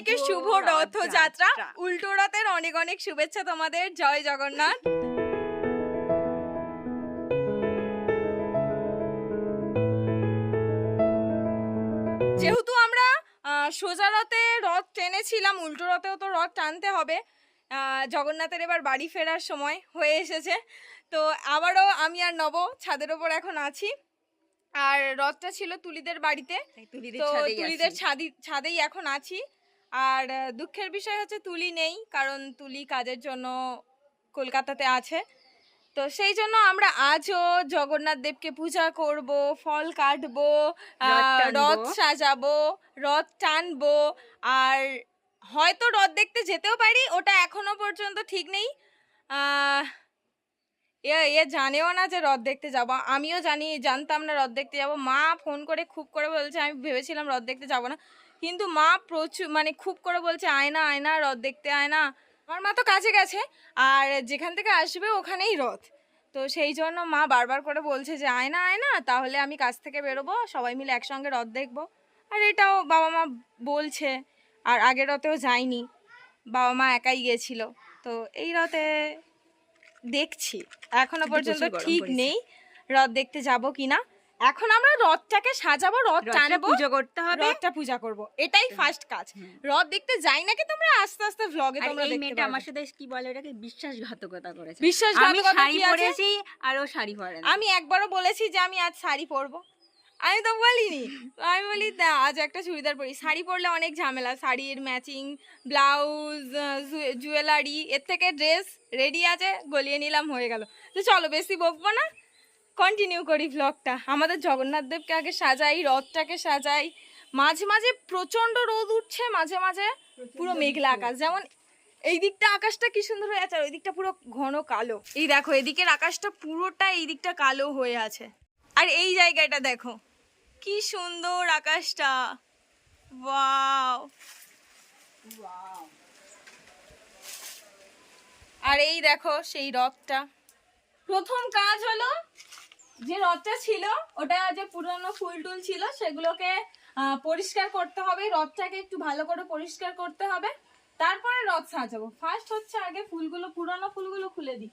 সবাইকে শুভ রথযাত্রা। উল্টো রথের অনেক অনেক শুভেচ্ছা তোমাদের। জয় জগন্নাথ। যেহেতু আমরা সোজা রথে রথ টেনেছিলাম উল্টো রথেও তো রথ টানতে হবে। জগন্নাথের এবার বাড়ি ফেরার সময় হয়ে এসেছে। তো আবারও আমি আর নব ছাদের ওপর এখন আছি। আর রথটা ছিল তুলিদের বাড়িতে। তো তুলিদের ছাদি ছাদেই এখন আছি। আর দুঃখের বিষয় হচ্ছে তুলি নেই কারণ তুলি কাজের জন্য কলকাতাতে আছে। তো সেই জন্য আমরা আজও জগন্নাথ দেবকে পূজা করব ফল কাটবো রথ সাজাবো রথ টানবো আর হয়তো রথ দেখতে যেতেও পারি ওটা এখনও পর্যন্ত ঠিক নেই। এ এ জানেও না যে রথ দেখতে যাব আমিও জানি জানতাম না রথ দেখতে যাব। মা ফোন করে খুব করে বলছে আমি ভেবেছিলাম রথ দেখতে যাব না। কিন্তু মা প্রচুর মানে খুব করে বলছে আয় না আয় না রথ দেখতে আয় না আমার মা তো কাছে গেছে আর যেখান থেকে আসবে ওখানেই রথ। তো সেই জন্য মা বারবার করে বলছে যে আয় না আয় না তাহলে আমি কাছ থেকে বেরোবো সবাই মিলে একসঙ্গে রথ দেখব। আর এটাও বাবা মা বলছে আর আগের রথেও যায়নি বাবা মা একাই গিয়েছিল তো এই রথে দেখছি এখনও পর্যন্ত ঠিক নেই রথ দেখতে যাব কিনা। এখন আমরা রথটাকে সাজাবো রথ টানবো পুজো করতে হবে। রথটা পূজা করব। এটাই ফার্স্ট কাজ। রথ দেখতে যাই নাকি তোমরা? আস্তে আস্তে ভ্লগে তোমরা দেখতে মেয়েটা আমার সাথে কি বলে? এটাকে বিশ্বাসঘাতকতা করেছে। আমি বিশ্বাসঘাতকতা শাড়ি পরেছি আর ও শাড়ি পরে আমি একবারও বলেছি যে আমি আজ শাড়ি পরবো। আমি তো বলিনি। আমি বলি আজ একটা চুড়িদার পরি। শাড়ি পরলে অনেক ঝামেলা। শাড়ির ম্যাচিং ব্লাউজ জুয়েলারি এর থেকে ড্রেস রেডি আছে গলিয়ে নিলাম হয়ে গেল। তো চলো বেশি বকবো না। কন্টিনিউ করি ব্লগটা আমাদের জগন্নাথ দেবকে আগে সাজাই রথটাকে সাজাই। মাঝে মাঝে প্রচণ্ড রোদ উঠছে মাঝে মাঝে পুরো মেঘলা আকাশ। যেমন এই দিকটা আকাশটা কি সুন্দর হয়ে আছে আর ওই দিকটা পুরো ঘন কালো। এই দেখো এদিকের আকাশটা পুরোটা এই দিকটা কালো হয়ে আছে। আর এই জায়গাটা দেখো কি সুন্দর আকাশটা। ওয়াও। আর এই দেখো সেই রথটা। প্রথম কাজ হলো যে রথটা ছিল, ওটা যে পুরনো ফুল টুল ছিল, সেগুলোকে পরিষ্কার করতে হবে। রথটাকে একটু ভালো করে পরিষ্কার করতে হবে। তারপরে রথ সাজাবো। ফার্স্ট হচ্ছে আগে ফুলগুলো, পুরনো ফুলগুলো খুলে দিই।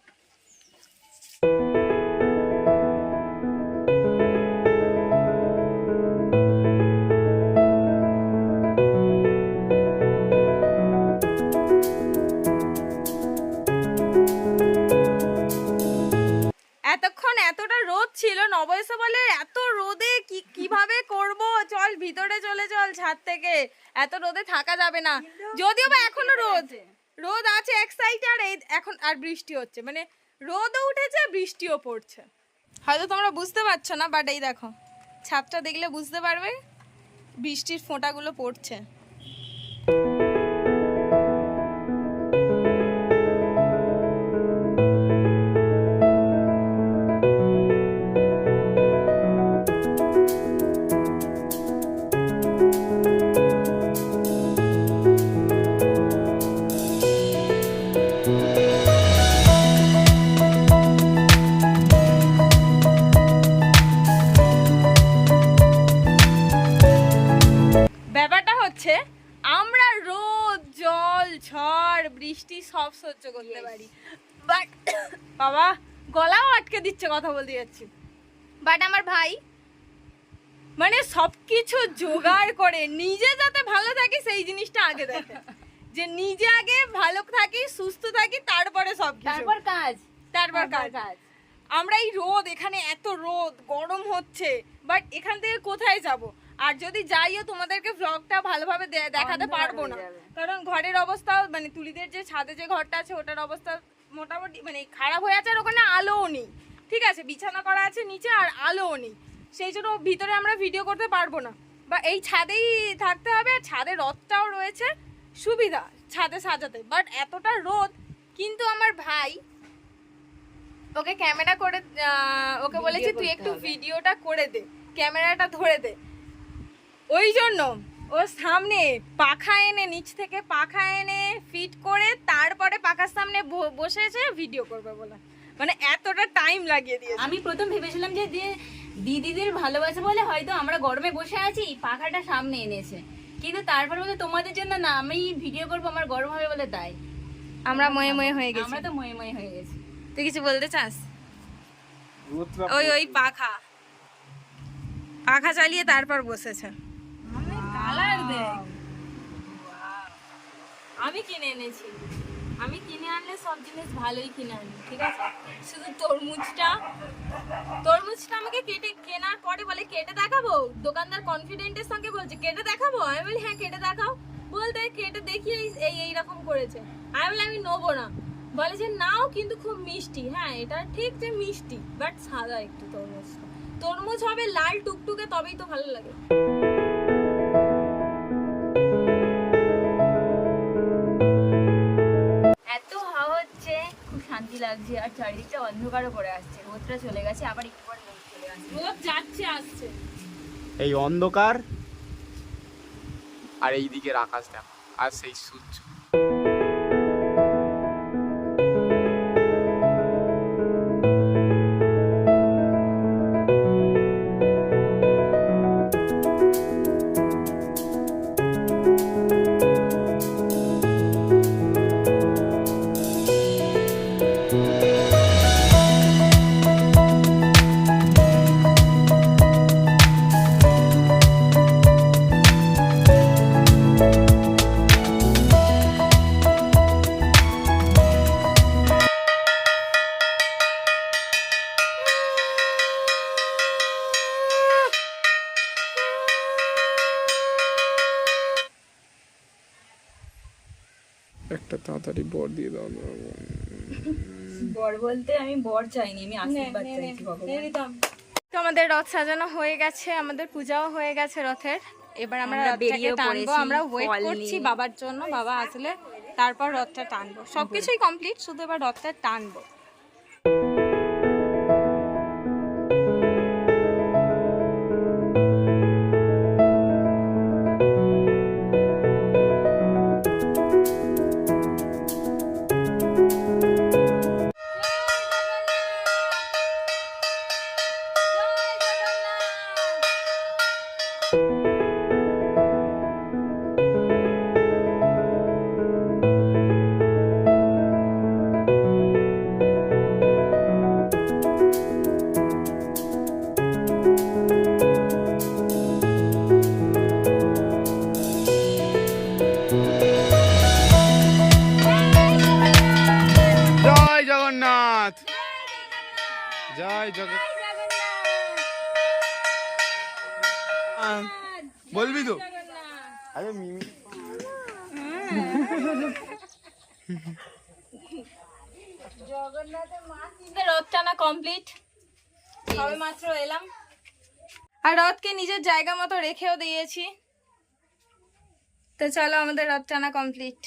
ছিল নবয়সে বলে এত রোদে কি কীভাবে করব? চল ভিতরে চলে চল ছাদ থেকে। এত রোদে থাকা যাবে না। যদিও বা এখনও রোদ রোদ আছে। এক সাইডে আর এই এখন আর বৃষ্টি হচ্ছে। মানে রোদও উঠেছে বৃষ্টিও পড়ছে। হয়তো তোমরা বুঝতে পারছ না বাট এই দেখো ছাদটা দেখলে বুঝতে পারবে বৃষ্টির ফোঁটাগুলো পড়ছে। সহ্য করতে পারি। বাট বাবা গলাও আটকে দিচ্ছে কথা বলতে যাচ্ছি। বাট আমার ভাই মানে সবকিছু জোগাড় করে নিজে যাতে ভালো থাকি সেই জিনিসটা আগে দেখে। যে নিজে আগে ভালো থাকি সুস্থ থাকি তারপরে সব তারপর কাজ। তারপর কাজ। কাজ। আমরা এই রোদ এখানে এত রোদ গরম হচ্ছে বাট এখান থেকে কোথায় যাব? আর যদি যাইও তোমাদেরকে ব্লগটা ভালোভাবে দেখাতে পারব না। কারণ ঘরের অবস্থাও মানে তুলিদের যে ছাদে যে ঘরটা আছে ওটার অবস্থা মোটামুটি মানে খারাপ হয়ে আছে আর ওখানে আলোও নেই। ঠিক আছে বিছানা করা আছে নিচে আর আলোও নেই। সেই জন্য ভিতরে আমরা ভিডিও করতে পারব না। বা এই ছাদেই থাকতে হবে আর ছাদে রথটাও রয়েছে। সুবিধা ছাদে সাজাতে। বাট এতটা রোদ কিন্তু আমার ভাই ওকে ক্যামেরা করে ওকে বলেছি তুই একটু ভিডিওটা করে দে। ক্যামেরাটা ধরে দে। ওই জন্য ও সামনে পাখা এনে নিচ থেকে পাখা এনে ফিট করে তারপরে পাখার সামনে বসেছে ভিডিও করবে বলে। মানে এতটা টাইম লাগিয়ে দিয়েছে। আমি প্রথম ভেবেছিলাম যে দিদিদের ভালোবাসা বলে হয়তো আমরা গরমে বসে আছি পাখাটা সামনে এনেছে। কিন্তু তারপর বলে তোমাদের জন্য না আমি ভিডিও করব আমার গরম হবে বলে তাই। আমরা ময়ে ময়ে হয়ে গেছি। আমরা তো ময়ে ময়ে হয়ে গেছি। তুই কিছু বলতে চাস? ওই ওই পাখা। পাখা চালিয়ে তারপর বসেছে। দেখ আমি কিনে এনেছি। আমি কিনে আনলে সব জিনিস ভালোই কিনে আনি ঠিক আছে? শুধু তরমুজটা তরমুজটা আমাকে কেটে কেনার পরে বলে কেটে দেখাবো? দোকানদার কনফিডেন্টের সঙ্গে বলছে কেটে দেখাবো? আমি বলি হ্যাঁ কেটে দেখাও। বলতে কেটে দেখি এই এই এইরকম করেছে। আমি বলি আমি নেব না। বলে যে নাও কিন্তু খুব মিষ্টি। হ্যাঁ এটা ঠিক যে মিষ্টি বাট সাদা একটু তরমুজটা। তরমুজ হবে লাল টুকটুকে তবেই তো ভালো লাগে। শান্তি লাগছে আর চারিদিকটা অন্ধকারও করে আসছে। রোদটা চলে গেছে আবার একটু পরে রোদ চলে আসছে রোদ যাচ্ছে আসছে। এই অন্ধকার আর এই দিকের আকাশ দেখো আর সেই সূর্য। তাড়াতাড়ি বর দিয়ে দাও বর। বলতে আমি বর চাইনি আমি আশীর্বাদ চাইছি ভগবান তো আমাদের রথ সাজানো হয়ে গেছে আমাদের পূজাও হয়ে গেছে রথের। এবার আমরা রথ রথটাকে টানবো আমরা ওয়েট করছি বাবার জন্য বাবা আসলে তারপর রথটা টানবো। সবকিছুই কমপ্লিট শুধু এবার রথটা টানবো। রথ টানা কমপ্লিট সবে মাত্র এলাম। আর রথকে নিজের জায়গা মতো রেখেও দিয়েছি। তো চলো আমাদের রথ টানা কমপ্লিট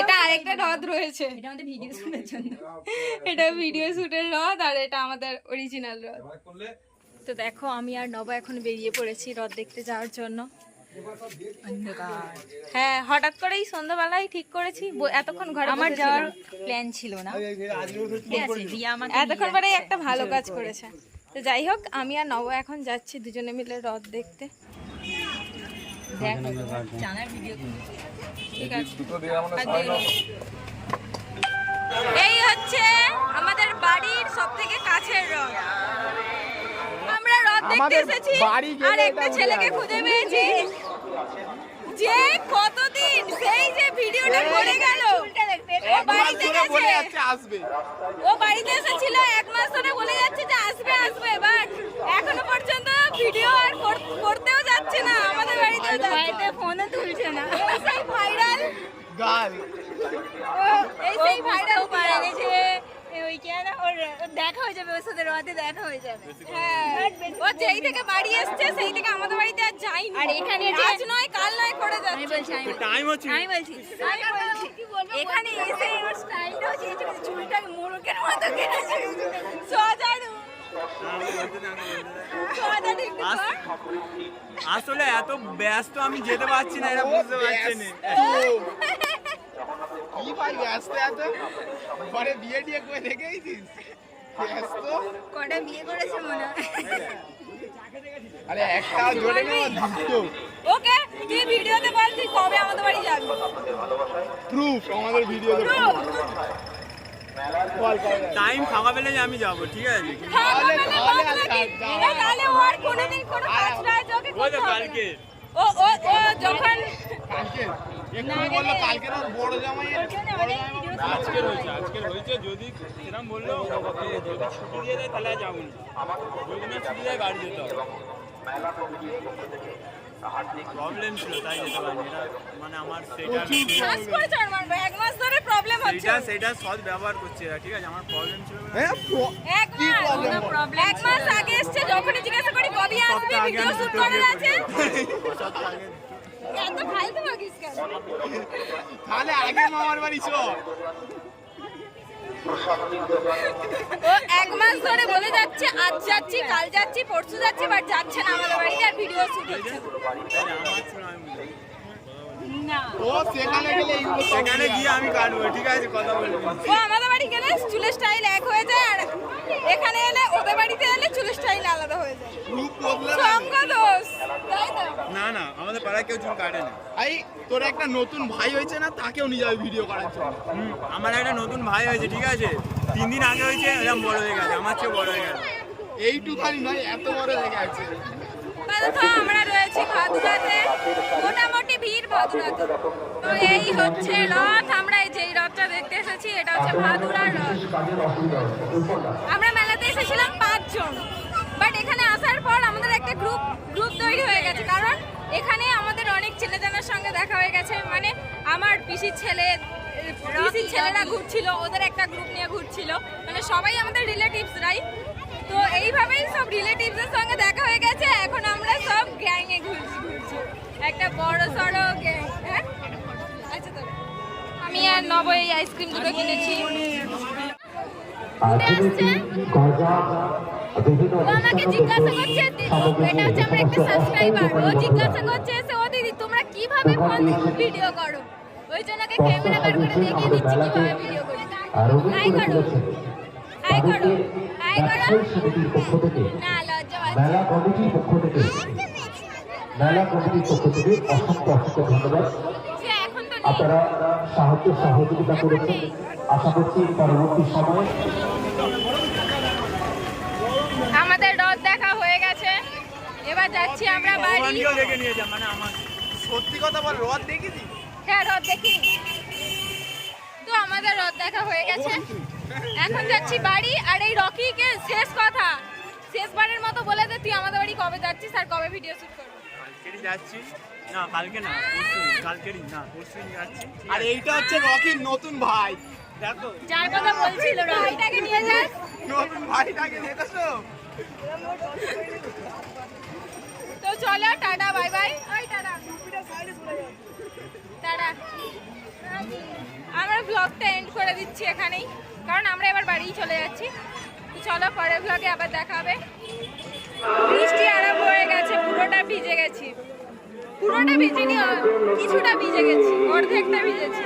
এটা আরেকটা রথ রয়েছে। এটা আমাদের ভিডিও শুনের জন্য। এটা ভিডিও শুটের রথ আর এটা আমাদের অরিজিনাল রথ। তো দেখো আমি আর নবা এখন বেরিয়ে পড়েছি রথ দেখতে যাওয়ার জন্য। হ্যাঁ হঠাৎ করেই সন্ধ্যাবেলায় ঠিক করেছি। ব- এতক্ষণ ঘরে আমার যাওয়ার প্ল্যান ছিল না। এতক্ষণ পরে একটা ভালো কাজ করেছে। তো যাই হোক আমি আর নব এখন যাচ্ছি দুজনে মিলে রথ দেখতে। এই হচ্ছে আমাদের বাড়ির সব থেকে কাছের রথ। আমাদের বাড়ি আর একটা ছেলেকে খুঁজে পেয়েছি। যে কতদিন সেই যে ভিডিওটা করে গেল। ও বাড়িতে গেছে। আসবে। ও বাড়িতে এসেছিল এক মাস ধরে বলে যাচ্ছে যে আসবে আসবে। বাট এখনও পর্যন্ত ভিডিও আর করতেও যাচ্ছে না আমাদের বাড়িতে বাড়িতে ফোনও তুলছে না। সেই ভাইরাল গাল। এই সেই ভাইরাল পারে না না ওর দেখা হয়ে যাবে ওর সাথে রথে দেখা হয়ে যাবে। হ্যাঁ ও যেই থেকে বাড়ি এসছে সেই থেকে আমাদের বাড়িতে আর আর এখানে আজ নয় কাল নয় করে যাচ্ছে। বলছি আমি বলছি, টাইম আছে। আমি বলছি এখানে এসে ওর করে চুলটা মোরকের মতো কেটেছে। আসলে এত ব্যস্ত আমি যেতে পারছি না এটা বুঝতে পারছি না। কি এত? ঘরে বিয়ে টিয়ে করে দেখেইছিস ব্যস্ত? কটা বিয়ে করেছে মনে হয়? আরে একটা জোরে না দুটো ওকে তুই ভিডিওতে বল তুই কবে আমাদের বাড়ি যাবি? প্রুফ আমাদের ভিডিও বল কবে যাবি? টাইম ফাঁকা পেলে যে আমি যাব ঠিক আছে? তাহলে- তাহলে কোনোদিন কোনো কাজ নাই ও ও যখন কালকে? আজকের হয়েছে আজকের হয়েছে যদি সেরকম বলল যদি ছুটি দিয়ে দেয় তাহলে আর যাব না। যদি না ছুটি দেয় বাড়ি যেতে হবে। প্রবলেম ছিল তাই যেতে পারিনি। এটা মানে আমার সেটা এক মাস ধরে প্রবলেম হচ্ছে। সেটা সৎ ব্যবহার করছে এরা ঠিক আছে? আমার প্রবলেম ছিল হ্যাঁ pro- এক মাস এক মাস আগে এসছে যখনই জিজ্ঞাসা করি কবে আসবি ভিডিও শুট করার আছে? আগে এত ফালতু লাগিস কেন? তাহলে আগে মামার বাড়ি চ ও এক মাস ধরে বলে যাচ্ছে আজ যাচ্ছি কাল যাচ্ছি পরশু যাচ্ছি বাট যাচ্ছে না আমাদের বাড়িতে আর ভিডিও শুট হচ্ছে। না। আমার ও সেখানে গেলে সেখানে গিয়ে আমি কাটবো ঠিক আছে কথা বলব। ও আমাদের চুলের স্টাইল এক হয়ে যায় আর এখানে এলে ওদের বাড়িতে এলে চুলের স্টাইল আলাদা হয়ে যায়। সঙ্গ দোষ তাই তো? না না আমাদের পাড়ায় কেউ চুল কাটে না। এই তোর একটা নতুন ভাই হয়েছে না তাকেও নিয়ে যাবে ভিডিও করার জন্য? হুম, আমার একটা নতুন ভাই হয়েছে ঠিক আছে? তিন দিন আগে হয়েছে এরকম বড় হয়ে গেছে আমার চেয়ে বড় হয়ে গেছে। এইটুখানি নয় এত বড় হয়ে গেছে। আমরা রয়েছি ভিড় এই হচ্ছে রথ, আমরা এই রথটা দেখতে এসেছি, এটা হচ্ছে ভাদুরার রথ। আমরা মেলাতে এসেছিলাম পাঁচজন। বাট এখানে আসার পর আমাদের একটা গ্রুপ গ্রুপ তৈরি হয়ে গেছে। কারণ এখানে আমাদের অনেক ছেলেজনের সঙ্গে দেখা হয়ে গেছে। মানে আমার পিসির ছেলে, পিসির ছেলেরা ঘুরছিল, ওদের একটা গ্রুপ নিয়ে ঘুরছিল। মানে সবাই আমাদের রিলেটিভসরাই তো এইভাবেই সব রিলেটিভসের সঙ্গে দেখা হয়ে গেছে। এখন আমরা সব গ্যাংয়ে ঘুরছি ঘুরছি। একটা বড় সড়ো আর নব এই আইসক্রিম দুটো কিনেছি উঠে আসছে ও আমাকে জিজ্ঞাসা করছে এটা হচ্ছে আমার একটা সাবস্ক্রাইবার ও জিজ্ঞাসা করছে এসে ও দিদি তোমরা কীভাবে ফোন ভিডিও করো? ওই জন্য ওকে ক্যামেরা বার করে দেখিয়ে দিচ্ছি কীভাবে ভিডিও করি হাই করো হাই করো। হাই করো। পক্ষ থেকে না লজ্জা মেলা কমিটির পক্ষ থেকে মেলা কমিটির পক্ষ থেকে অসংখ্য অসংখ্য ধন্যবাদ। আপনারা সাহায্য সহযোগিতা করেছেন। আশা করছি পরবর্তী সময়ে আমাদের রথ দেখা হয়ে গেছে। এবার যাচ্ছি আমরা বাড়ি। মানে সত্যি কথা বল রথ দেখেছি হ্যাঁ রথ দেখি তো আমাদের রথ দেখা হয়ে গেছে। এখন যাচ্ছি বাড়ি আর এই রকিকে শেষ কথা শেষবারের মতো বলে দে তুই আমাদের বাড়ি কবে যাচ্ছিস আর কবে ভিডিও শুট করবি? কালকেরই যাচ্ছি। না কালকে না পরশু কালকেরই না পরশু যাচ্ছি। আর এইটা হচ্ছে রকির নতুন ভাই। দেখো। যার কথা বলছিল ভাইটাকে নিয়ে যাস নতুন ভাইটাকে দেখেছ তো চলো টাটা বাই বাই। ওই টাটা। টাটা। আমরা ব্লগটা এন্ড করে দিচ্ছি এখানেই কারণ আমরা এবার বাড়িই চলে যাচ্ছি। তো চলো পরের ব্লগে আবার দেখা হবে। বৃষ্টি আরম্ভ হয়ে গেছে পুরোটা ভিজে গেছি। পুরোটা ভিজিনি কিছুটা ভিজে গেছি অর্ধেকটা ভিজেছি।